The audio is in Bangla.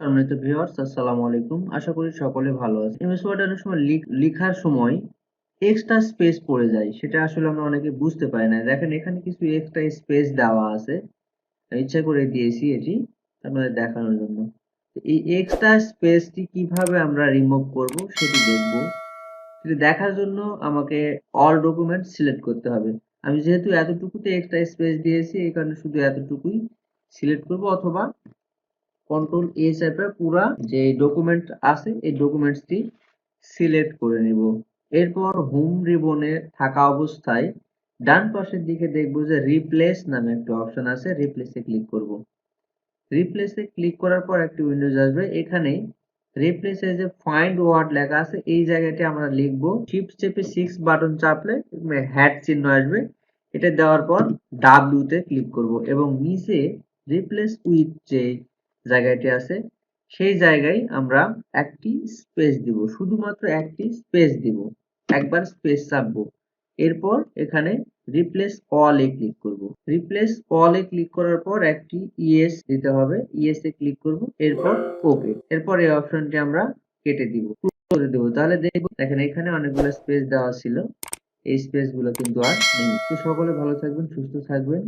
সম্মানিত ভিউয়ার্স আসসালামু আলাইকুম। আশা করি সকলে ভালো আছে এমএস ওয়ার্ড অনেক সময় লিখ- লিখার সময় এক্সট্রা স্পেস পড়ে যায়, সেটা আসলে আমরা অনেকে বুঝতে পারি না। দেখেন, এখানে কিছু এক্সট্রা স্পেস দেওয়া আছে। ইচ্ছা করে দিয়েছি এটি আপনাদের দেখানোর জন্য। এই এক্সট্রা স্পেসটি কীভাবে আমরা রিমুভ করব সেটি দেখব। সেটি দেখার জন্য আমাকে অল ডকুমেন্ট সিলেক্ট করতে হবে। আমি যেহেতু এতটুকুতে এক্সট্রা স্পেস দিয়েছি, এই কারণে শুধু এতটুকুই সিলেক্ট করব অথবা কন্ট্রোল এ চাপে পুরা যে ডকুমেন্ট আছে, এই ডকুমেন্টসটি সিলেক্ট করে নিব। এরপর হোম রিবনে থাকা অবস্থায় ডান পাশের দিকে দেখব যে রিপ্লেস নামে একটা অপশন আছে রিপ্লেসে ক্লিক করব। রিপ্লেসে ক্লিক করার পর একটি উইন্ডোজ আসবে, এখানে রিপ্লেসে যে ফাইন্ড ওয়ার্ড লেখা আছে, এই জায়গাটি আমরা লিখব। শিফট চেপে সিক্স বাটন চাপলে হ্যাট চিহ্ন আসবে। এটা দেওয়ার পর ডাব্লিউ তে ক্লিক করব এবং নিচে রিপ্লেস উইথ যে জায়গাটি আছে, সেই জায়গায় আমরা একটি স্পেস দিব, শুধুমাত্র একটি স্পেস দিব, একবার স্পেস চাপবো এরপর এখানে রিপ্লেস অল এ ক্লিক করব। রিপ্লেস অল এ ক্লিক করার পর একটি ইএস দিতে হবে ইএস এ ক্লিক করব, এরপর ওকে এরপর এই অপশনটি আমরা কেটে দিব, করে দেব। তাহলে দেখব, দেখেন এখানে অনেকগুলো স্পেস দেওয়া ছিল, এই স্পেসগুলো কিন্তু আর নেই। তো সকলে ভালো থাকবেন, সুস্থ থাকবেন।